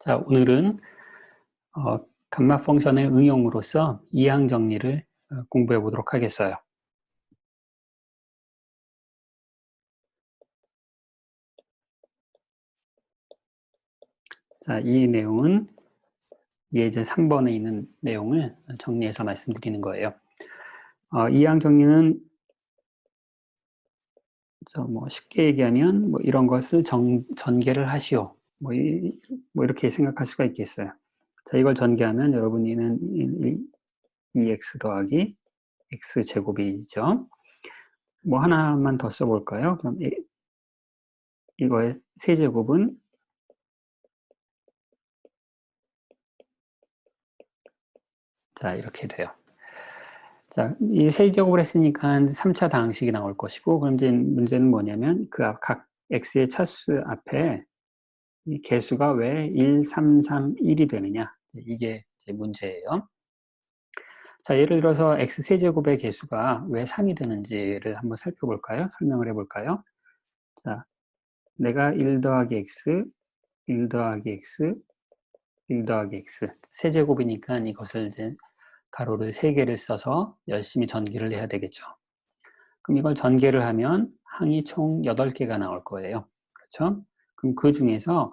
자, 오늘은 어, 감마 펑션의 응용으로서 이항 정리를 어, 공부해 보도록 하겠어요. 자, 이 내용은 예제 3번에 있는 내용을 정리해서 말씀드리는 거예요. 어, 이항 정리는 뭐 쉽게 얘기하면 뭐 이런 것을 정, 전개를 하시오. 뭐, 이, 뭐 이렇게 생각할 수가 있겠어요. 자, 이걸 전개하면 여러분이 는 2x 더하기 x 제곱이죠. 뭐 하나만 더 써볼까요? 그럼 이, 이거의 세제곱은 자 이렇게 돼요. 자, 이 세제곱을 했으니까 3차 다항식이 나올 것이고 그럼 이제 문제는 뭐냐면 그 각 x의 차수 앞에 이 개수가 왜 1, 3, 3, 1이 되느냐 이게 제 문제예요. 자, 예를 들어서 x세제곱의 개수가 왜 3이 되는지를 한번 살펴볼까요? 설명을 해볼까요? 자, 내가 1 더하기 x, 1 더하기 x, 1 더하기 x 세제곱이니까 이것을 이제 가로를 3개를 써서 열심히 전개를 해야 되겠죠. 그럼 이걸 전개를 하면 항이 총 8개가 나올 거예요. 그렇죠? 그럼 그 중에서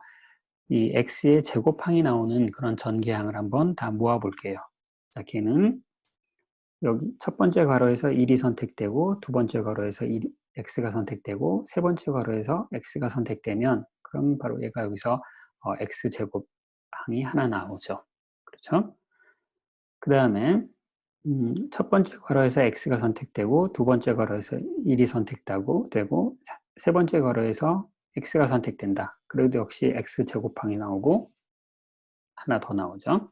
이 x의 제곱항이 나오는 그런 전개항을 한번 다 모아 볼게요. 자, 걔는 여기 첫 번째 괄호에서 1이 선택되고 두 번째 괄호에서 1, x가 선택되고 세 번째 괄호에서 x가 선택되면 그럼 바로 얘가 여기서 어, x 제곱 항이 하나 나오죠. 그렇죠? 그 다음에 음, 첫 번째 괄호에서 x가 선택되고 두 번째 괄호에서 1이 선택되고 되고 세 번째 괄호에서 x가 선택된다. 그래도 역시 x제곱항이 나오고 하나 더 나오죠.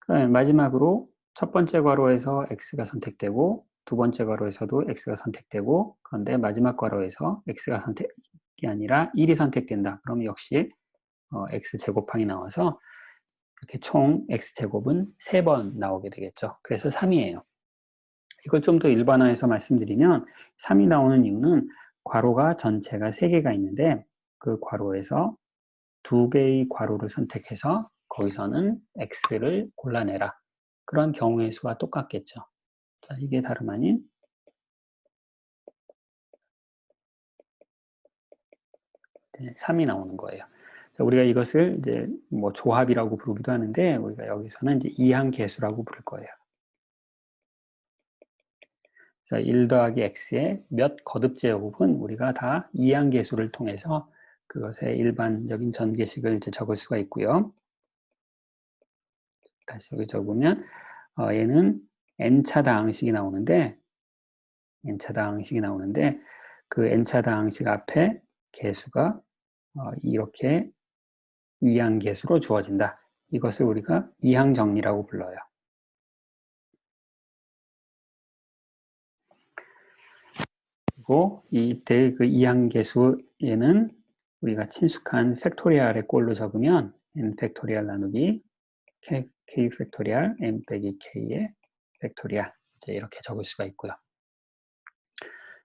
그 다음에 마지막으로 첫 번째 괄호에서 x가 선택되고 두 번째 괄호에서도 x가 선택되고 그런데 마지막 괄호에서 x가 선택이 아니라 1이 선택된다. 그럼 역시 어, x제곱항이 나와서 이렇게 총 x제곱은 3번 나오게 되겠죠. 그래서 3이에요. 이걸 좀 더 일반화해서 말씀드리면 3이 나오는 이유는 괄호가 전체가 3개가 있는데 그 괄호에서 두 개의 괄호를 선택해서 거기서는 x를 골라내라. 그런 경우의 수와 똑같겠죠. 자, 이게 다름 아닌 네, 3이 나오는 거예요. 자, 우리가 이것을 이제 뭐 조합이라고 부르기도 하는데 우리가 여기서는 이제 이항 계수라고 부를 거예요. 그래서 1 더하기 x의 몇 거듭 제곱은 우리가 다 이항계수를 통해서 그것의 일반적인 전개식을 이제 적을 수가 있고요. 다시 여기 적으면 어, 얘는 n차 다항식이 나오는데 n차 다항식이 나오는데 그 n차 다항식 앞에 개수가 어, 이렇게 이항계수로 주어진다. 이것을 우리가 이항 정리라고 불러요. 그리고 이때 그 이항계수에는 우리가 친숙한 팩토리얼의 꼴로 적으면 n 팩토리얼 나누기 k, k 팩토리얼 n 빼기 k의 팩토리얼 이렇게 적을 수가 있고요.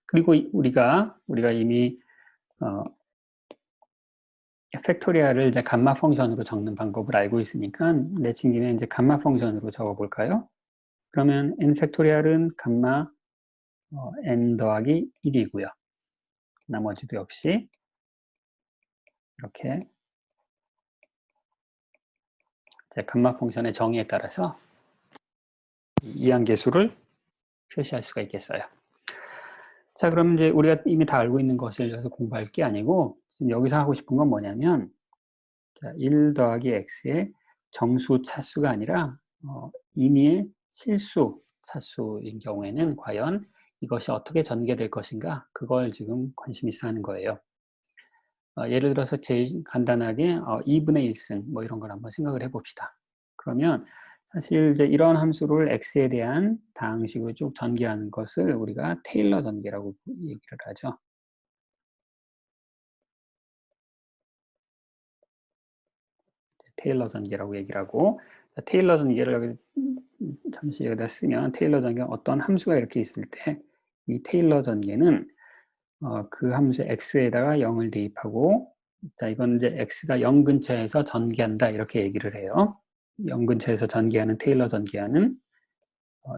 그리고 우리가 우리가 이미 어, 팩토리얼을 이제 감마 펑션으로 적는 방법을 알고 있으니까 내친 김에 이제 감마 펑션으로 적어 볼까요? 그러면 n 팩토리얼은 감마 어, n 더하기 1이고요. 나머지도 역시 이렇게 제 감마 펑션의 정의에 따라서 이항계수를 표시할 수가 있겠어요. 자, 그럼 이제 우리가 이미 다 알고 있는 것을 여기서 공부할 게 아니고 지금 여기서 하고 싶은 건 뭐냐면 자, 1 더하기 x의 정수 차수가 아니라 어, 임의의 실수 차수인 경우에는 과연 이것이 어떻게 전개될 것인가 그걸 지금 관심 있어 하는 거예요. 어, 예를 들어서 제일 간단하게 어, 2분의 1승 뭐 이런 걸 한번 생각을 해봅시다. 그러면 사실 이제 이런 함수를 x에 대한 다항식으로 쭉 전개하는 것을 우리가 테일러 전개라고 얘기를 하죠. 테일러 전개라고 얘기를 하고 테일러 전개를 여기 잠시 여기다 쓰면 테일러 전개 어떤 함수가 이렇게 있을 때 이 테일러 전개는 어, 그 함수 x에다가 0을 대입하고 자, 이건 이제 x가 0 근처에서 전개한다 이렇게 얘기를 해요. 0 근처에서 전개하는 테일러 전개하는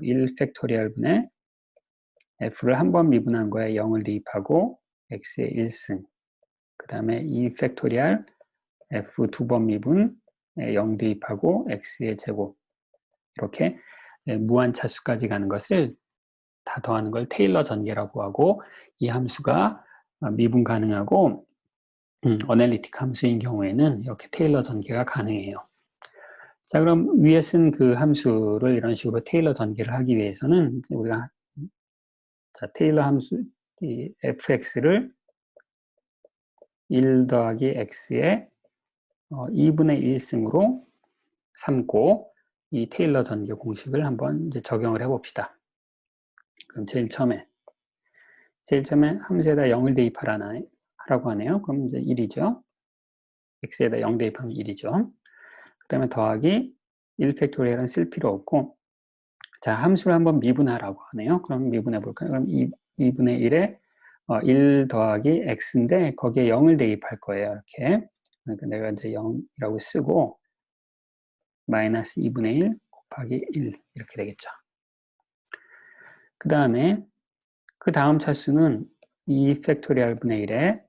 1 어, 팩토리얼 분의 f를 한 번 미분한 거에 0을 대입하고 x의 1승 그 다음에 2 팩토리얼 f 두 번 미분 0 대입하고 x의 제곱 이렇게 네, 무한 차수까지 가는 것을 다 더하는 걸 테일러 전개라고 하고 이 함수가 미분 가능하고 음, 어널리틱 함수인 경우에는 이렇게 테일러 전개가 가능해요. 자, 그럼 위에 쓴 그 함수를 이런 식으로 테일러 전개를 하기 위해서는 우리가 자, 테일러 함수 이 fx를 1 더하기 x의 어, 2분의 1승으로 삼고 이 테일러 전개 공식을 한번 이제 적용을 해 봅시다. 그럼 제일 처음에 제일 처음에 함수에다 0을 대입하라나 하라고 하네요. 그럼 이제 1이죠. x에다 0 대입하면 1이죠. 그 다음에 더하기 1 팩토리얼은 쓸 필요 없고 자 함수를 한번 미분하라고 하네요. 그럼 미분해 볼까요? 그럼 2, 2분의 1에 어, 1 더하기 x인데 거기에 0을 대입할 거예요. 이렇게 그러니까 내가 이제 0이라고 쓰고 마이너스 2분의 1 곱하기 1 이렇게 되겠죠. 그 다음에 그 다음 차수는 2 팩토리얼 분의 1에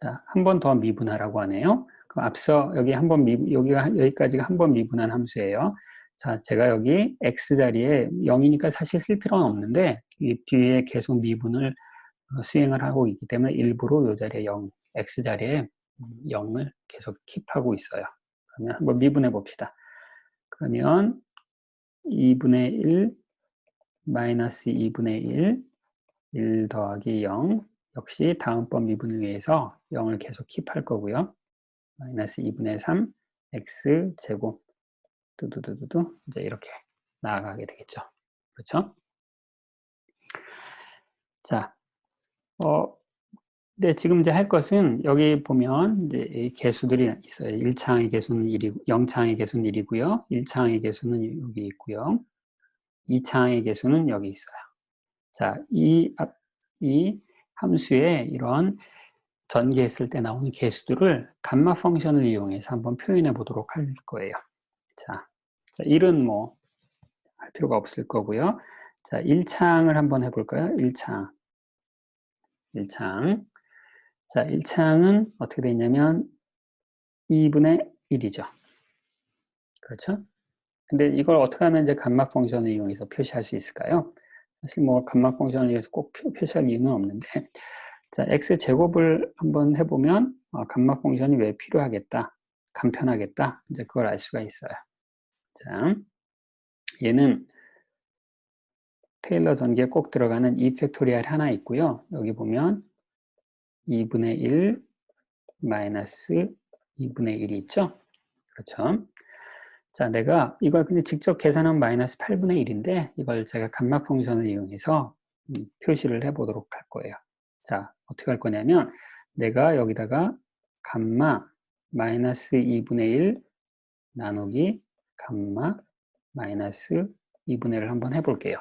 자, 한번 더 미분하라고 하네요. 그럼 앞서 여기 한 번 미, 여기가 여기까지가 한 번 미분한 함수예요. 자, 제가 여기 x 자리에 0이니까 사실 쓸 필요는 없는데 이 뒤에 계속 미분을 어, 수행을 하고 있기 때문에 일부러 이 자리에 0, x 자리에 0을 계속 킵하고 있어요. 그러면 한번 미분해 봅시다. 그러면 2분의 1 마이너스 2분의 1 1 더하기 0 역시 다음번 미분을 위해서 0을 계속 킵할 거고요. 마이너스 2분의 3 x 제곱 두두두두두 이제 이렇게 나아가게 되겠죠. 그렇죠? 자, 어, 네, 지금 이제 할 것은 여기 보면 이제 개수들이 있어요. 1차항의 개수는 1이고, 0차항의 개수는 1이고요. 1차항의 개수는 여기 있고요. 2차항의 개수는 여기 있어요. 자, 이, 이 함수에 이런 전개했을 때 나오는 개수들을 감마 펑션을 이용해서 한번 표현해 보도록 할 거예요. 자, 자 1은 뭐, 할 필요가 없을 거고요. 자, 1창을 한번 해볼까요? 1창. 1창. 자, 1창은 어떻게 되냐면 2분의 1이죠. 그렇죠? 근데 이걸 어떻게 하면 이제 감마 펑션을 이용해서 표시할 수 있을까요? 사실 뭐 감마 펑션을 이용해서 꼭 표 시할 이유는 없는데 자, x 제곱을 한번 해보면 어, 감마 펑션이 왜 필요하겠다, 간편하겠다, 이제 그걸 알 수가 있어요. 자, 얘는 테일러 전개에 꼭 들어가는 2 팩토리얼 하나 있고요. 여기 보면 2분의 1 마이너스 2분의 1이 있죠. 그렇죠. 자, 내가 이걸 근데 직접 계산하면 마이너스 8분의 1인데 이걸 제가 감마 펑션을 이용해서 음, 표시를 해 보도록 할 거예요. 자, 어떻게 할 거냐면 내가 여기다가 감마 마이너스 2분의 1 나누기 감마 마이너스 2분의 1을 한번 해볼게요.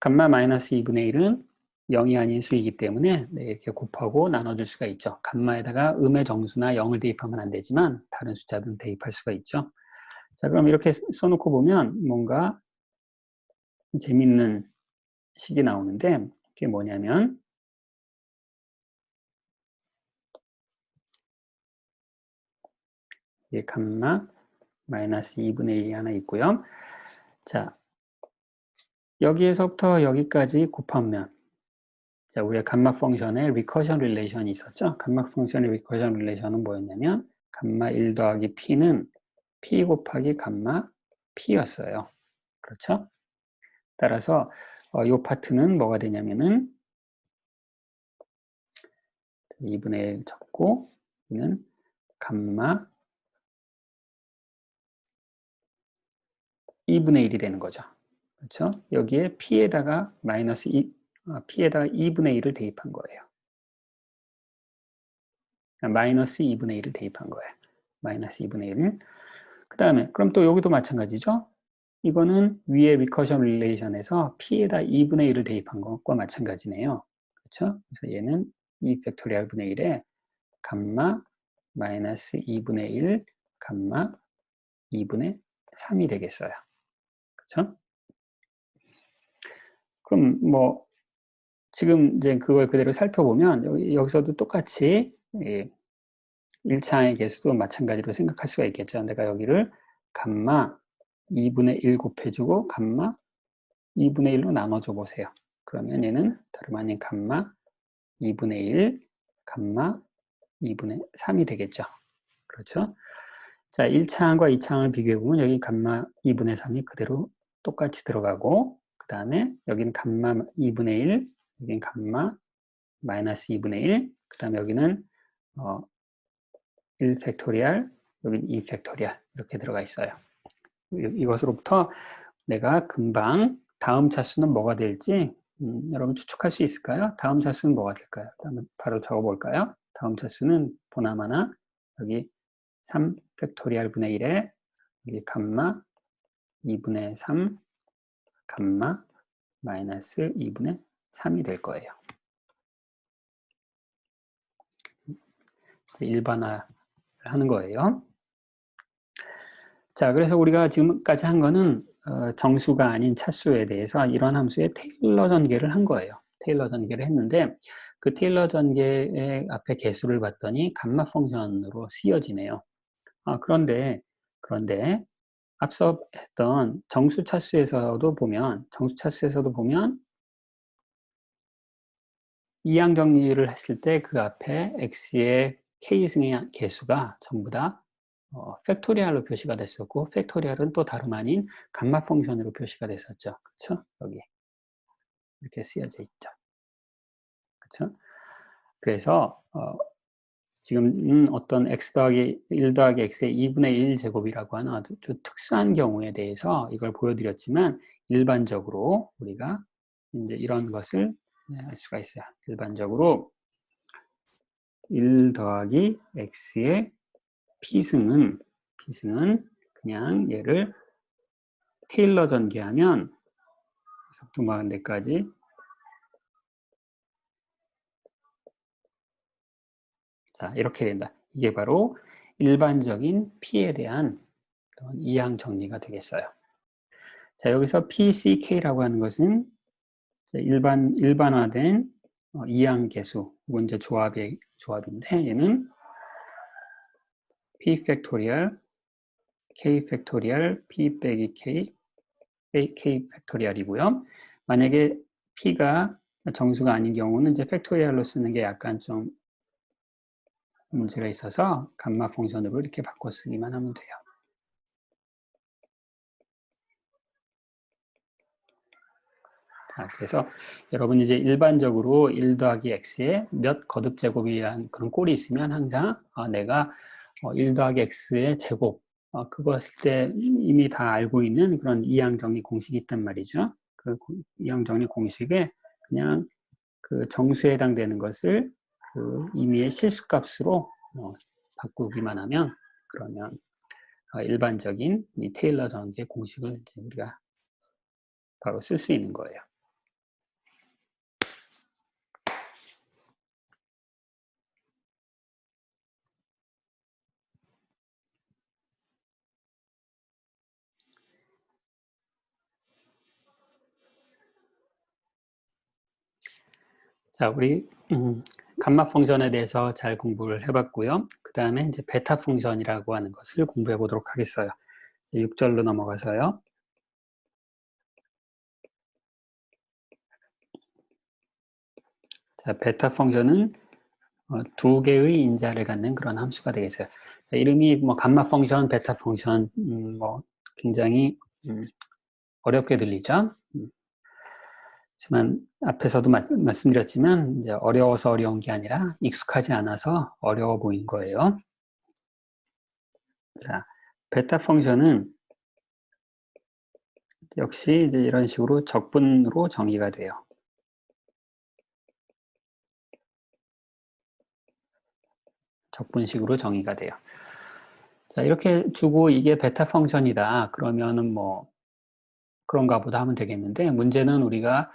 감마 마이너스 2분의 1은 0이 아닌 수이기 때문에 네, 이렇게 곱하고 나눠줄 수가 있죠. 감마에다가 음의 정수나 0을 대입하면 안 되지만 다른 숫자든 대입할 수가 있죠. 자 그럼 이렇게 써놓고 보면 뭔가 재밌는 식이 나오는데 그게 뭐냐면 이 감마 마이너스 2분의 1이 하나 있고요. 자 여기에서부터 여기까지 곱하면 자, 우리가 감마 펑션에 리커션 릴레이션이 있었죠. 감마 펑션의 리커션 릴레이션은 뭐였냐면 감마 1 더하기 p는 p 곱하기 감마 p였어요. 그렇죠? 따라서 어, 이 파트는 뭐가 되냐면은 2분의 1 적고 이는 감마 2분의 1이 되는 거죠. 그렇죠? 여기에 p에다가 마이너스 2, p에다가 2분의 1을 대입한 거예요. 마이너스 2분의 1을 대입한 거예요. 마이너스 2분의 1. 그 다음에 그럼 또 여기도 마찬가지죠. 이거는 위에 리커션 릴레이션에서 p에다 2분의 1을 대입한 것과 마찬가지네요. 그렇죠? 그래서 얘는 2 팩토리얼 분의 1에 감마 마이너스 2분의 1 감마 2분의 3이 되겠어요. 그렇죠? 그럼 뭐 지금 이제 그걸 그대로 살펴보면 여기, 여기서도 똑같이 예, 1차항의 개수도 마찬가지로 생각할 수가 있겠죠. 내가 여기를 감마 2분의 1 곱해주고 감마 2분의 1로 나눠줘 보세요. 그러면 얘는 다름 아닌 감마 2분의 1, 감마 2분의 3이 되겠죠. 그렇죠? 자, 1차항과 2차항을 비교해보면 여기 감마 2분의 3이 그대로 똑같이 들어가고 그 다음에 여기는 감마 2분의 1, 여기는 감마 마이너스 2분의 1, 그 다음에 여기는 어, 1 팩토리얼, 여기는 2 팩토리얼 이렇게 들어가 있어요. 이것으로부터 내가 금방 다음 차수는 뭐가 될지 음, 여러분 추측할 수 있을까요? 다음 차수는 뭐가 될까요? 바로 적어볼까요? 다음 차수는 보나마나 여기 3 팩토리얼 분의 1에 여기 감마 2분의 3 감마 마이너스 2분의 3이 될 거예요. 일반화를 하는 거예요. 자, 그래서 우리가 지금까지 한 거는 어, 정수가 아닌 차수에 대해서 이런 함수의 테일러 전개를 한 거예요. 테일러 전개를 했는데 그 테일러 전개의 앞에 개수를 봤더니 감마 펑션으로 쓰여지네요. 아, 그런데 그런데 앞서 했던 정수 차수에서도 보면 정수 차수에서도 보면 이항 정리를 했을 때 그 앞에 x의 k승의 개수가 전부 다 어, 팩토리얼로 표시가 됐었고 팩토리얼은 또 다름 아닌 감마 펑션으로 표시가 됐었죠. 그렇죠? 여기 이렇게 쓰여져 있죠. 그렇죠? 그래서 어, 지금 어떤 x 더하기 1 더하기 x의 2분의 1 제곱이라고 하는 아주 특수한 경우에 대해서 이걸 보여드렸지만 일반적으로 우리가 이제 이런 것을 알 수가 있어요. 일반적으로 1 더하기 x의 P승은, P승은 그냥 얘를 테일러 전개하면 속도 마흔대까지 자 이렇게 된다. 이게 바로 일반적인 P에 대한 이항 정리가 되겠어요. 자 여기서 PCK라고 하는 것은 일반 일반화된 어, 이항 개수, 혹은 이제 조합의 조합인데 얘는 p 팩토리얼 k 팩토리얼 p 빼기 k k 팩토리얼이고요. 만약에 p가 정수가 아닌 경우는 이제 팩토리얼로 쓰는 게 약간 좀 문제가 있어서 감마 펑션으로 이렇게 바꿔 쓰기만 하면 돼요. 자, 그래서 여러분 이제 일반적으로 1 더하기 x에 몇 거듭 제곱이라는 그런 꼴이 있으면 항상 아, 내가 1 어, 더하기 x의 제곱 어, 그것을 때 이미 다 알고 있는 그런 이항정리 공식이 있단 말이죠. 그 이항정리 공식에 그냥 그 정수에 해당되는 것을 그 임의의 실수값으로 어, 바꾸기만 하면 그러면 어, 일반적인 이 테일러 전개 공식을 우리가 바로 쓸 수 있는 거예요. 자, 우리 음, 감마 펑션에 대해서 잘 공부를 해봤고요. 그 다음에 이제 베타 펑션이라고 하는 것을 공부해 보도록 하겠어요. 6절로 넘어가서요. 자, 베타 펑션은 어, 두 개의 인자를 갖는 그런 함수가 되겠어요. 자, 이름이 뭐 감마 펑션, 베타 펑션, 음, 뭐 굉장히 음, 어렵게 들리죠. 음. 하지만 앞에서도 말씀, 말씀드렸지만 이제 어려워서 어려운 게 아니라 익숙하지 않아서 어려워 보인 거예요. 자, 베타 펑션은 역시 이런 식으로 적분으로 정의가 돼요. 적분식으로 정의가 돼요. 자, 이렇게 주고 이게 베타 펑션이다. 그러면은 뭐 그런가 보다 하면 되겠는데 문제는 우리가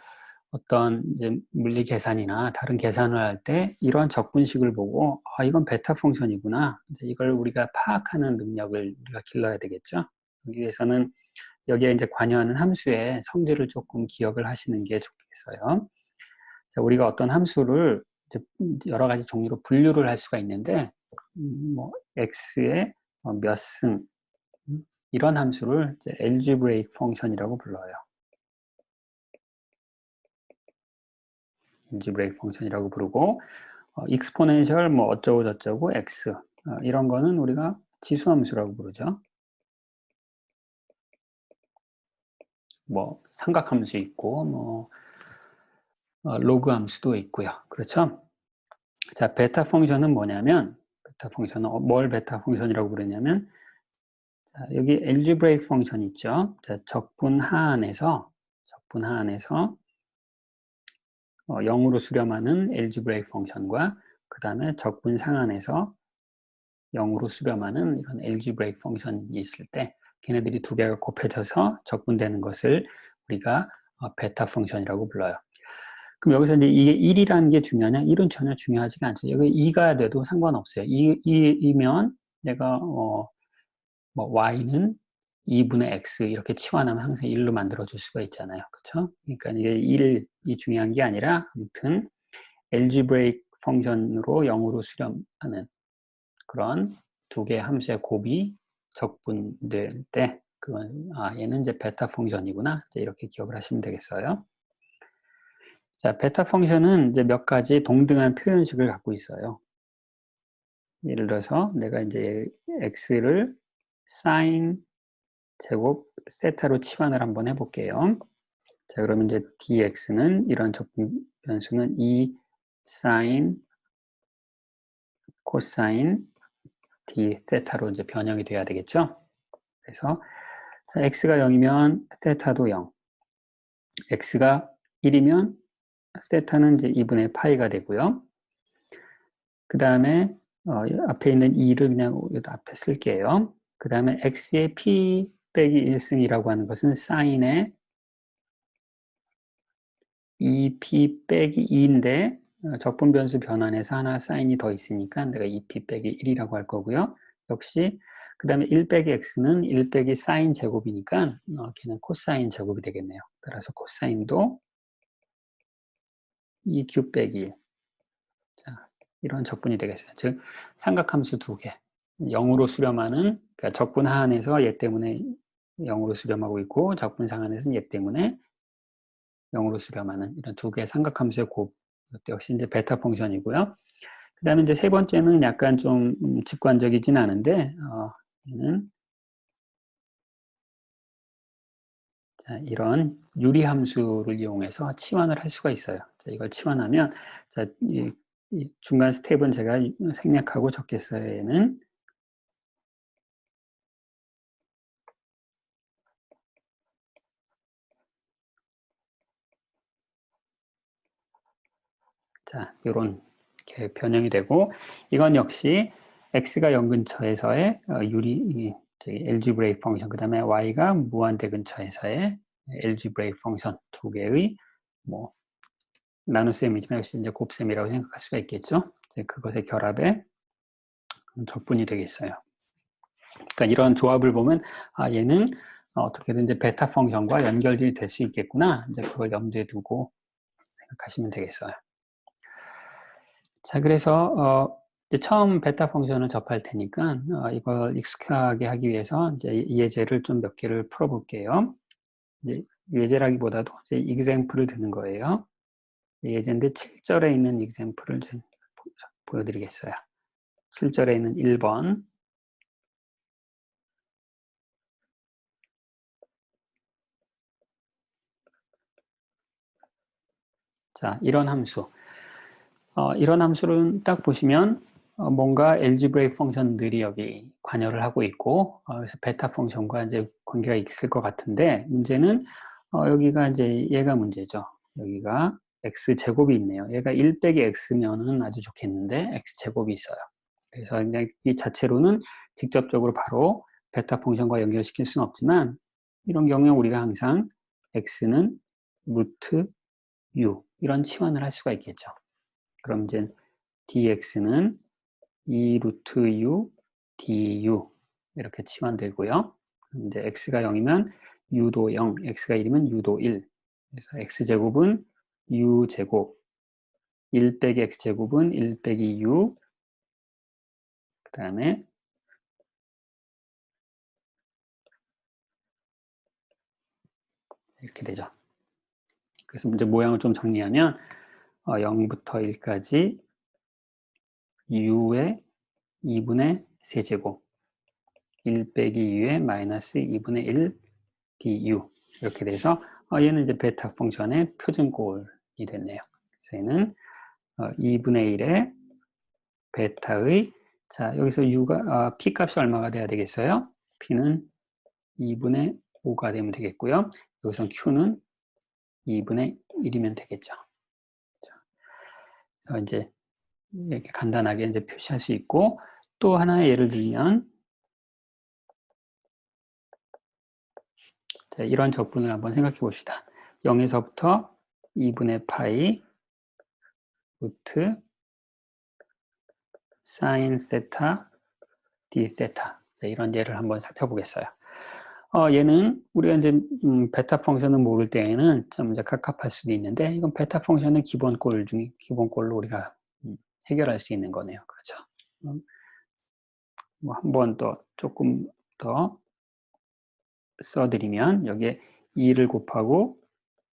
어떤 이제 물리 계산이나 다른 계산을 할 때 이런 적분식을 보고 아 이건 베타 펑션이구나 이제 이걸 우리가 파악하는 능력을 우리가 길러야 되겠죠. 여기 위해서는 여기에 이제 관여하는 함수의 성질을 조금 기억을 하시는 게 좋겠어요. 자, 우리가 어떤 함수를 여러 가지 종류로 분류를 할 수가 있는데 음, 뭐 x의 어, 몇승 이런 함수를 algebraic 펑션이라고 불러요. algebraic 펑션이라고 부르고 어, exponential 뭐 어쩌고 저쩌고 x 어, 이런 거는 우리가 지수함수라고 부르죠. 뭐 삼각함수 있고 뭐 어, 로그 함수도 있고요. 그렇죠? 자, 베타 펑션은 뭐냐면 베타 펑션은 어, 뭘 베타 펑션이라고 부르냐면 자, 여기 algebraic 펑션 있죠. 자, 적분 하안에서 적분 하안에서 어, 0으로 수렴하는 algebraic 펑션과 그 다음에 적분 상안에서 0으로 수렴하는 이런 algebraic 펑션이 있을 때 걔네들이 두 개가 곱해져서 적분되는 것을 우리가 어, 베타 펑션이라고 불러요. 그럼 여기서 이제 이게 1이라는 게 중요하냐? 1은 전혀 중요하지가 않죠. 여기 2가 돼도 상관없어요. 2, 2이면 내가 어, 뭐 y는 2분의 x 이렇게 치환하면 항상 1로 만들어 줄 수가 있잖아요. 그렇죠? 그러니까 이게 1이 중요한 게 아니라 아무튼 algebraic 펑션으로 0으로 수렴하는 그런 두 개의 함수의 곱이 적분될 때 그건 아 얘는 이제 베타 펑션이구나 이렇게 기억을 하시면 되겠어요. 자 베타 펑션은 이제 몇 가지 동등한 표현식을 갖고 있어요. 예를 들어서 내가 이제 x를 sin 제곱 세타로 치환을 한번 해볼게요. 자 그러면 이제 dx는 이런 적분 변수는 2 sin 코사인 d 세타로 이제 변형이 돼야 되겠죠. 그래서 자, x가 0이면 세타도 0. x가 1이면 세타는 이제 2분의 파이가 되고요. 그 다음에 어, 앞에 있는 2를 그냥 앞에 쓸게요. 그 다음에 x의 p 빼기 1승이라고 하는 것은 사인의 2p 빼기 2인데 어, 적분 변수 변환에서 하나 사인이 더 있으니까 내가 2p 빼기 1이라고 할 거고요. 역시 그 다음에 1 빼기 x는 1 빼기 사인 제곱이니까 어, 걔는 코사인 제곱이 되겠네요. 따라서 코사인도 2q 빼기 1. 자, 이런 적분이 되겠어요. 즉 삼각함수 두 개. 0으로 수렴하는 그러니까 적분 하안에서 얘 때문에 0으로 수렴하고 있고 적분 상안에서는 얘 때문에 0으로 수렴하는 이런 두 개의 삼각함수의 곱 역시 이제 베타 펑션이고요. 그 다음에 이제 세 번째는 약간 좀 음, 직관적이진 않은데, 어, 얘는 자, 이런 유리함수를 이용해서 치환을 할 수가 있어요. 자, 이걸 치환하면, 자, 이, 이 중간 스텝은 제가 생략하고 적겠어요. 얘는 자, 이런 게 변형이 되고 이건 역시 x가 0 근처에서의 어, 유리 algebraic 펑션 그 다음에 y가 무한대 근처에서의 algebraic 펑션 두 개의 뭐 나눗셈이지만 역시 이제 곱셈이라고 생각할 수가 있겠죠. 이제 그것의 결합의 적분이 되겠어요. 그러니까 이런 조합을 보면 아 얘는 어떻게든 이제 베타 펑션과 연결이 될 수 있겠구나. 이제 그걸 염두에 두고 생각하시면 되겠어요. 자, 그래서 어, 처음 베타 펑션을 접할 테니까 어, 이걸 익숙하게 하기 위해서 이제 예제를 좀 몇 개를 풀어볼게요. 이제 예제라기보다도 이제 example을 드는 거예요. 예제인데 7절에 있는 example을 보여드리겠어요. 7절에 있는 1번 자, 이런 함수 어, 이런 함수를 딱 보시면 어, 뭔가 algebraic 펑션들이 여기 관여를 하고 있고 어, 그래서 베타 펑션과 이제 관계가 있을 것 같은데 문제는 어, 여기가 이제 얘가 문제죠. 여기가 x 제곱이 있네요. 얘가 1 빼기 x면은 아주 좋겠는데 x 제곱이 있어요. 그래서 그냥 이 자체로는 직접적으로 바로 베타 펑션과 연결시킬 수는 없지만 이런 경우에 우리가 항상 x는 루트 u 이런 치환을 할 수가 있겠죠. 그럼 이제 dx는 2 루트 u du 이렇게 치환되고요. 이제 x가 0이면 u도 0, x가 1이면 u도 1. 그래서 x제곱은 u제곱 1 빼기 x제곱은 1 빼기 u 그 다음에 이렇게 되죠. 그래서 이제 모양을 좀 정리하면 어, 0부터 1까지 u의 2분의 세제곱 1 빼기 u의 마이너스 2분의 1 du 이렇게 돼서 어, 얘는 이제 베타 펑션의 표준꼴이 됐네요. 그래서 얘는 어, 2분의 1의 베타의 자 여기서 u가 어, p 값이 얼마가 돼야 되겠어요? p는 2분의 5가 되면 되겠고요. 여기서 q는 2분의 1이면 되겠죠. 그래서 이제 이렇게 간단하게 이제 표시할 수 있고 또 하나의 예를 들면 자, 이런 적분을 한번 생각해 봅시다. 0에서부터 2분의 파이 루트 사인 세타 d 세타 자, 이런 예를 한번 살펴보겠어요. 어, 얘는 우리가 이제 음, 베타 펑션을 모를 때에는 좀 이제 갑갑할 수도 있는데 이건 베타 펑션은 기본꼴 중에 기본꼴로 우리가 음, 해결할 수 있는 거네요. 그렇죠? 음, 뭐 한 번 더 조금 더 써드리면 여기에 2를 곱하고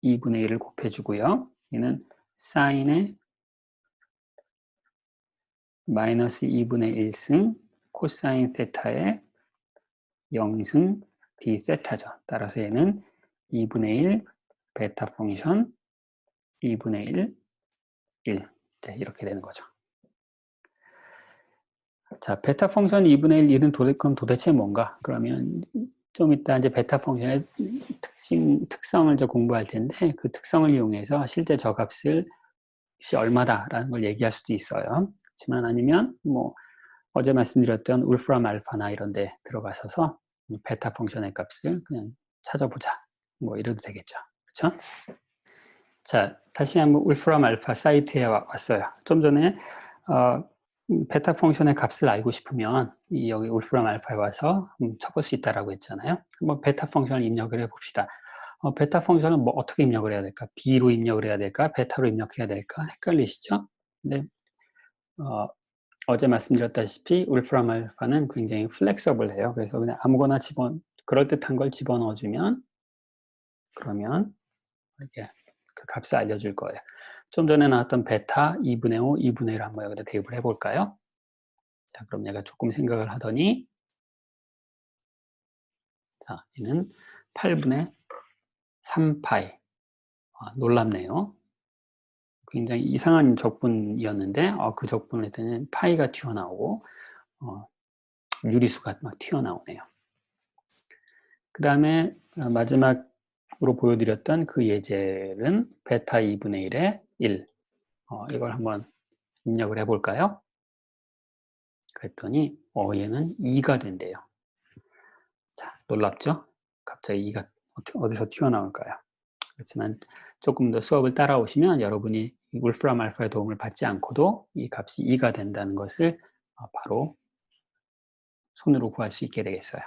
2분의 1을 곱해주고요. 얘는 사인의 마이너스 2분의 1승 코사인 세타의 0승 d 세타죠. 따라서 얘는 2분의 1 베타 펑션 2분의 1 1 네, 이렇게 되는 거죠. 자, 베타 펑션 2분의 1 1은 도대, 그럼 도대체 뭔가? 그러면 좀 이따 이제 베타 펑션의 특징, 특성을 저 공부할 텐데 그 특성을 이용해서 실제 저 값을 시 얼마다라는 걸 얘기할 수도 있어요. 그렇지만 아니면 뭐 어제 말씀드렸던 울프람 알파나 이런 데 들어가셔서 베타 펑션의 값을 그냥 찾아보자. 뭐 이래도 되겠죠. 그렇죠? 자, 다시 한번 울프람 알파 사이트에 왔어요. 좀 전에 어, 베타 펑션의 값을 알고 싶으면 이 여기 울프람 알파에 와서 쳐볼 수 있다라고 했잖아요. 한번 베타 펑션을 입력을 해 봅시다. 어, 베타 펑션은 뭐 어떻게 입력을 해야 될까? B로 입력을 해야 될까? 베타로 입력해야 될까? 헷갈리시죠? 근데 어, 어제 말씀드렸다시피 울프람 알파는 굉장히 플렉서블해요. 그래서 그냥 아무거나 집어 그럴듯한 걸 집어넣어주면 그러면 이렇게 그 값을 알려줄 거예요. 좀 전에 나왔던 베타 2분의 5, 2분의 1 한번 여기다 대입을 해볼까요? 자, 그럼 얘가 조금 생각을 하더니 자, 얘는 8분의 3파이 아, 놀랍네요. 굉장히 이상한 적분이었는데 어, 그 했더니 파이가 튀어나오고 어, 유리수가 막 튀어나오네요. 그 다음에 마지막으로 보여드렸던 그 예제는 베타 2분의 1에 1 어, 이걸 한번 입력을 해볼까요? 그랬더니 어, 얘는 2가 된대요. 자, 놀랍죠? 갑자기 2가 어디서 튀어나올까요? 그렇지만 조금 더 수업을 따라오시면 여러분이 울프람 알파의 도움을 받지 않고도 이 값이 2가 된다는 것을 어, 바로 손으로 구할 수 있게 되겠어요.